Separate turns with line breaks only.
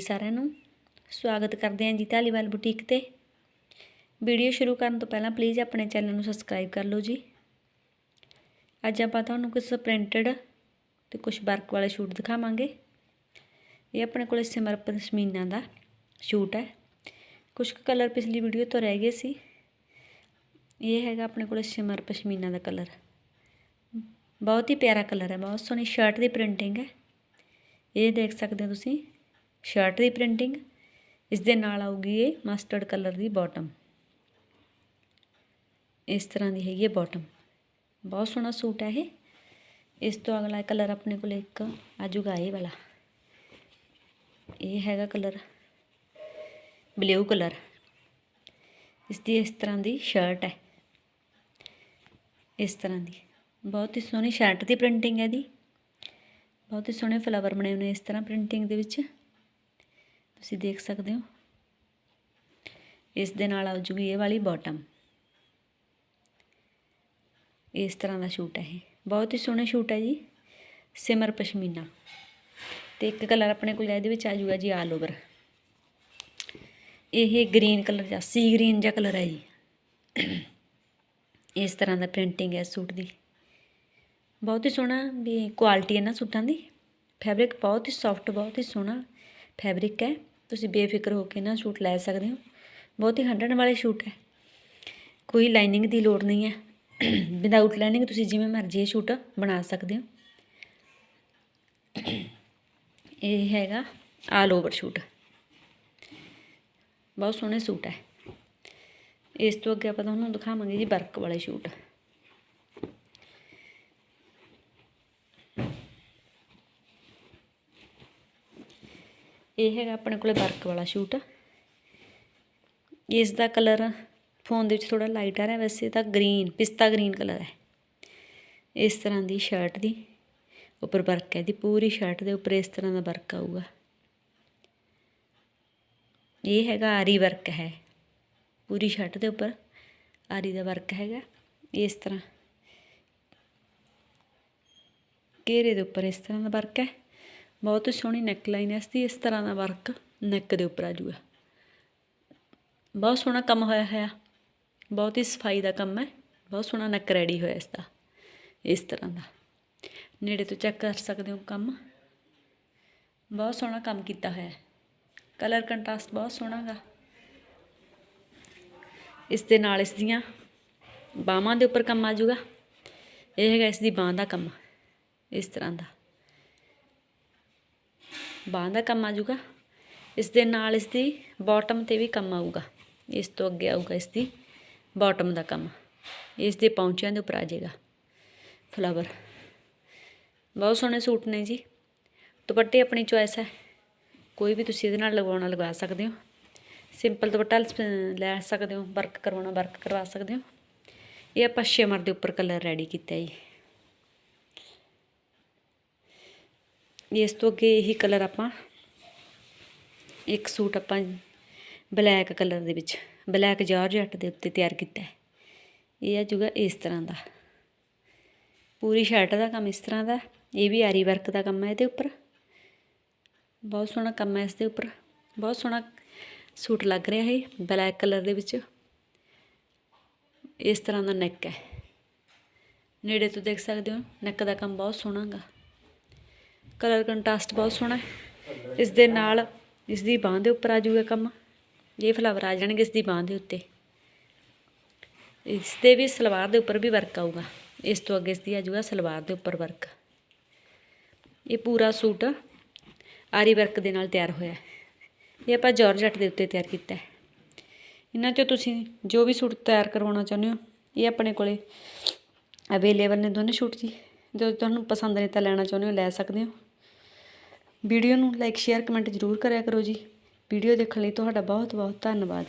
ਸਾਰਿਆਂ ਨੂੰ। ਸਵਾਗਤ ਕਰਦੇ ਹਾਂ ਜੀ ਧਾਲੀਵਾਲ ਬੁਟੀਕ ਤੇ। ਵੀਡੀਓ ਸ਼ੁਰੂ ਕਰਨ ਤੋਂ ਪਹਿਲਾਂ ਪਲੀਜ਼ ਆਪਣੇ ਚੈਨਲ ਨੂੰ ਸਬਸਕ੍ਰਾਈਬ ਕਰ ਲਓ ਜੀ। ਅੱਜ ਆਪਾਂ ਤੁਹਾਨੂੰ ਕੁਝ ਪ੍ਰਿੰਟਡ ਤੇ ਕੁਝ ਵਰਕ ਵਾਲੇ ਸ਼ੂਟ ਦਿਖਾਵਾਂਗੇ। ਇਹ ਆਪਣੇ ਕੋਲ ਸਿਮਰ ਪਸ਼ਮੀਨਾ ਦਾ ਸ਼ੂਟ ਹੈ। ਕੁਝ ਕਲਰ ਪਿਛਲੀ ਵੀਡੀਓ ਤੋਂ ਰਹਿ ਗਏ ਸੀ। ਇਹ ਹੈਗਾ ਆਪਣੇ ਕੋਲ ਸਿਮਰ ਪਸ਼ਮੀਨਾ ਦਾ ਕਲਰ ਬਹੁਤ ਹੀ ਪਿਆਰਾ ਕਲਰ ਹੈ, ਬਹੁਤ ਸੋਹਣੀ ਸ਼ਰਟ ਦੀ ਪ੍ਰਿੰਟਿੰਗ ਹੈ। ਇਹ ਦੇਖ ਸਕਦੇ ਹੋ ਤੁਸੀਂ। ਸ਼ਰਟ ਦੀ ਪ੍ਰਿੰਟਿੰਗ, ਇਸ ਦੇ ਨਾਲ ਆਊਗੀ ਇਹ ਮਸਟਰਡ ਕਲਰ ਦੀ ਬਾਟਮ ਇਸ ਤਰ੍ਹਾਂ ਦੀ ਹੈਗੀ ਹੈ ਬਾਟਮ ਬਹੁਤ ਸੋਹਣਾ ਸੂਟ ਹੈ ਇਹ। ਇਸ ਤੋਂ ਅਗਲਾ ਕਲਰ ਆਪਣੇ ਕੋਲ ਇੱਕ ਆਜੂਗਾ ਇਹ ਵਾਲਾ। ਇਹ ਹੈਗਾ ਕਲਰ ਬਲੂ ਕਲਰ ਇਸ ਦੀ ਇਸ ਤਰ੍ਹਾਂ ਦੀ ਸ਼ਰਟ ਹੈ। ਇਸ ਤਰ੍ਹਾਂ ਦੀ। ਬਹੁਤ ਹੀ ਸੋਹਣੀ ਸ਼ਰਟ ਦੀ ਪ੍ਰਿੰਟਿੰਗ ਹੈ ਦੀ ਬਹੁਤ ਹੀ ਸੋਹਣੇ ਫਲਾਵਰ ਬਣੇ ਹੋਏ ਨੇ ਇਸ ਤਰ੍ਹਾਂ ਪ੍ਰਿੰਟਿੰਗ ਦੇ ਵਿੱਚ। ਤੁਸੀਂ ਦੇਖ ਸਕਦੇ ਹੋ। ਇਸ ਦੇ ਨਾਲ ਆ ਜੂਗੀ ਇਹ ਵਾਲੀ ਬਾਟਮ ਇਸ ਤਰ੍ਹਾਂ ਦਾ ਸ਼ੂਟ ਹੈ ਇਹ। ਬਹੁਤ ਹੀ ਸੋਹਣਾ ਸ਼ੂਟ ਹੈ ਜੀ। ਸਿਮਰ ਪਸ਼ਮੀਨਾ। ਤੇ ਇੱਕ ਕਲਰ ਆਪਣੇ ਕੋਲ ਇਹਦੇ ਵਿੱਚ ਆ ਜੂਗਾ ਜੀ ਆਲ ਓਵਰ ਇਹ ਗ੍ਰੀਨ ਕਲਰ ਜਾਂ ਸੀ ਗ੍ਰੀਨ ਜਿਹਾ ਕਲਰ ਹੈ ਜੀ। ਇਸ ਤਰ੍ਹਾਂ ਦਾ ਪ੍ਰਿੰਟਿੰਗ ਹੈ ਸੂਟ ਦੀ। ਬਹੁਤ ਹੀ ਸੋਹਣਾ ਵੀ ਕੁਆਲਿਟੀ ਹੈ ਨਾ ਸੂਟਾਂ ਦੀ। ਫੈਬਰਿਕ ਬਹੁਤ ਹੀ ਸੌਫਟ ਬਹੁਤ ਹੀ ਸੋਹਣਾ ਫੈਬਰਿਕ ਹੈ। ਤੁਸੀਂ ਬੇਫਿਕਰ ਹੋ ਕੇ ਨਾ ਸੂਟ ਲੈ ਸਕਦੇ ਹੋ। ਬਹੁਤ ਹੀ ਹੰਡਣ ਵਾਲੇ ਸੂਟ ਹੈ। ਕੋਈ ਲਾਈਨਿੰਗ ਦੀ ਲੋੜ ਨਹੀਂ ਹੈ। ਵਿਦਆਊਟ ਲਾਈਨਿੰਗ ਤੁਸੀਂ ਜਿਵੇਂ ਮਰਜ਼ੀ ਇਹ ਸੂਟ ਬਣਾ ਸਕਦੇ ਹੋ। ਇਹ ਹੈਗਾ ਆਲ ਓਵਰ ਸੂਟ। ਬਹੁਤ ਸੋਹਣੇ ਸੂਟ ਹੈ। ਇਸ ਤੋਂ ਅੱਗੇ ਆਪਾਂ ਤੁਹਾਨੂੰ ਦਿਖਾਵਾਂਗੇ ਜੀ ਵਰਕ ਵਾਲੇ ਸੂਟ। ਇਹ ਹੈਗਾ ਆਪਣੇ ਕੋਲੇ ਵਰਕ ਵਾਲਾ ਸ਼ੂਟ। ਇਸ ਦਾ ਕਲਰ ਫੋਨ ਦੇ ਵਿੱਚ ਥੋੜਾ ਲਾਈਟ ਆ ਰਿਹਾ ਵੈਸੇ ਤਾਂ ਗ੍ਰੀਨ ਪਿਸਤਾ ਗ੍ਰੀਨ ਕਲਰ ਹੈ। ਇਸ ਤਰ੍ਹਾਂ ਦੀ ਸ਼ਰਟ ਦੀ ਉੱਪਰ ਵਰਕ ਹੈ ਦੀ ਪੂਰੀ ਸ਼ਰਟ ਦੇ ਉੱਪਰ ਇਸ ਤਰ੍ਹਾਂ ਦਾ ਵਰਕ ਆਊਗਾ। ਇਹ ਹੈਗਾ ਆਰੀ ਵਰਕ ਹੈ। ਪੂਰੀ ਸ਼ਰਟ ਦੇ ਉੱਪਰ ਆਰੀ ਦਾ ਵਰਕ ਹੈਗਾ। ਇਸ ਤਰ੍ਹਾਂ ਘੇਰੇ ਦੇ ਉੱਪਰ ਇਸ ਤਰ੍ਹਾਂ ਦਾ ਵਰਕ ਹੈ। ਬਹੁਤ ਸੋਹਣੀ ਨੈਕ ਲਾਈਨ ਹੈ, ਇਸ ਦੀ ਇਸ ਤਰ੍ਹਾਂ ਦਾ ਵਰਕ ਨੈਕ ਦੇ ਉੱਪਰ ਆ ਜੂਗਾ ਬਹੁਤ ਸੋਹਣਾ ਕੰਮ ਹੋਇਆ ਹੋਇਆ। ਬਹੁਤ ਹੀ ਸਫ਼ਾਈ ਦਾ ਕੰਮ ਹੈ। ਬਹੁਤ ਸੋਹਣਾ ਨੈਕ ਰੈਡੀ ਹੋਇਆ ਇਸ ਦਾ, ਇਸ ਤਰ੍ਹਾਂ ਦਾ। ਨੇੜੇ ਤੋਂ ਚੈੱਕ ਕਰ ਸਕਦੇ ਹੋ ਕੰਮ। ਬਹੁਤ ਸੋਹਣਾ ਕੰਮ ਕੀਤਾ ਹੋਇਆ। ਕਲਰ ਕੰਟਰਾਸਟ ਬਹੁਤ ਸੋਹਣਾ ਗਾ। ਇਸ ਦੇ ਨਾਲ ਇਸ ਦੀਆਂ ਬਾਹਾਂ ਦੇ ਉੱਪਰ ਕੰਮ ਆ ਜਾਊਗਾ। ਇਹ ਹੈਗਾ ਇਸ ਦੀ ਬਾਹ ਦਾ ਕੰਮ, ਇਸ ਤਰ੍ਹਾਂ ਦਾ। ਬਾਹ ਦਾ ਕੰਮ ਆ ਜਾਊਗਾ ਇਸ ਦੇ ਨਾਲ ਇਸ ਦੀ ਬਾਟਮ ਤੇ ਵੀ ਕੰਮ ਆਊਗਾ। ਇਸ ਤੋਂ ਅੱਗੇ ਆਊਗਾ ਇਸ ਦੀ ਬਾਟਮ ਦਾ ਕੰਮ। ਇਸ ਦੇ ਪੌਂਚਿਆਂ ਦੇ ਉੱਪਰ ਆ ਜਾਏਗਾ। ਫਲਾਵਰ ਬਹੁਤ ਸੋਹਣੇ ਸੂਟ ਨੇ ਜੀ। ਦੁਪੱਟੇ ਆਪਣੀ ਚੋਇਸ ਹੈ। ਕੋਈ ਵੀ ਤੁਸੀਂ ਇਹਦੇ ਨਾਲ ਲਗਵਾਉਣਾ ਲਗਾ ਸਕਦੇ ਹੋ। ਸਿੰਪਲ ਦੁਪੱਟਾ ਲੈ ਸਕਦੇ ਹੋ। ਵਰਕ ਕਰਵਾਉਣਾ ਵਰਕ ਕਰਵਾ ਸਕਦੇ ਹੋ। ਇਹ ਆਪਾਂ ਸ਼ਿਮਰ ਦੇ ਉੱਪਰ ਕਲਰ ਰੈਡੀ ਕੀਤਾ ਜੀ। ਇਸ ਤੋਂ ਅੱਗੇ ਇਹੀ ਕਲਰ ਆਪਾਂ ਇੱਕ ਸੂਟ ਆਪਾਂ ਬਲੈਕ ਕਲਰ ਦੇ ਵਿੱਚ ਬਲੈਕ ਜਾਰਜਟ ਦੇ ਉੱਤੇ ਤਿਆਰ ਕੀਤਾ ਹੈ। ਇਹ ਆ ਜੂਗਾ ਇਸ ਤਰ੍ਹਾਂ ਦਾ। ਪੂਰੀ ਸ਼ਰਟ ਦਾ ਕੰਮ ਇਸ ਤਰ੍ਹਾਂ ਦਾ ਇਹ ਵੀ ਆਰੀ ਵਰਕ ਦਾ ਕੰਮ ਹੈ ਇਹਦੇ ਉੱਪਰ। ਬਹੁਤ ਸੋਹਣਾ ਕੰਮ ਹੈ ਇਸ ਦੇ ਉੱਪਰ। ਬਹੁਤ ਸੋਹਣਾ ਸੂਟ ਲੱਗ ਰਿਹਾ ਹੈ ਬਲੈਕ ਕਲਰ ਦੇ ਵਿੱਚ। ਇਸ ਤਰ੍ਹਾਂ ਦਾ ਨੈਕ ਹੈ। ਨੇੜੇ ਤੋਂ ਦੇਖ ਸਕਦੇ ਹੋ ਨੈਕ ਦਾ ਕੰਮ ਬਹੁਤ ਸੋਹਣਾ ਗਾ। ਕਲਰ ਕੰਟਰਾਸਟ ਬਹੁਤ ਸੋਹਣਾ ਹੈ। ਇਸ ਦੇ ਨਾਲ ਇਸ ਦੀ ਬਾਹ ਦੇ ਉੱਪਰ ਆ ਜਾਊਗਾ ਕੰਮ। ਇਹ ਫਲਾਵਰ ਆ ਜਾਣਗੇ ਇਸ ਦੀ ਬਾਹ ਦੇ ਉੱਤੇ। ਇਸ ਦੇ ਵੀ ਸਲਵਾਰ ਦੇ ਉੱਪਰ ਵੀ ਵਰਕ ਆਊਗਾ। ਇਸ ਤੋਂ ਅੱਗੇ ਇਸ ਦੀ ਆ ਜਾਊਗਾ ਸਲਵਾਰ ਦੇ ਉੱਪਰ ਵਰਕ ਇਹ ਪੂਰਾ ਸੂਟ ਆਰੀ ਵਰਕ ਦੇ ਨਾਲ ਤਿਆਰ ਹੋਇਆ ਇਹ ਆਪਾਂ ਜਾਰਜਟ ਦੇ ਉੱਤੇ ਤਿਆਰ ਕੀਤਾ ਹੈ। ਇਹਨਾਂ ਚੋਂ ਤੁਸੀਂ ਜੋ ਵੀ ਸੂਟ ਤਿਆਰ ਕਰਵਾਉਣਾ ਚਾਹੁੰਦੇ ਹੋ, ਇਹ ਆਪਣੇ ਕੋਲੇ ਅਵੇਲੇਬਲ ਨੇ ਦੋਨੇ ਸੂਟ ਜੀ। ਜੋ ਤੁਹਾਨੂੰ ਪਸੰਦ ਨੇ ਤਾਂ ਲੈਣਾ ਚਾਹੁੰਦੇ ਹੋ, ਲੈ ਸਕਦੇ ਹੋ। ਵੀਡੀਓ ਨੂੰ ਲਾਈਕ, ਸ਼ੇਅਰ, ਕਮੈਂਟ ਜ਼ਰੂਰ ਕਰਿਆ ਕਰੋ ਜੀ। ਵੀਡੀਓ ਦੇਖਣ ਲਈ ਤੁਹਾਡਾ ਬਹੁਤ ਬਹੁਤ ਧੰਨਵਾਦ।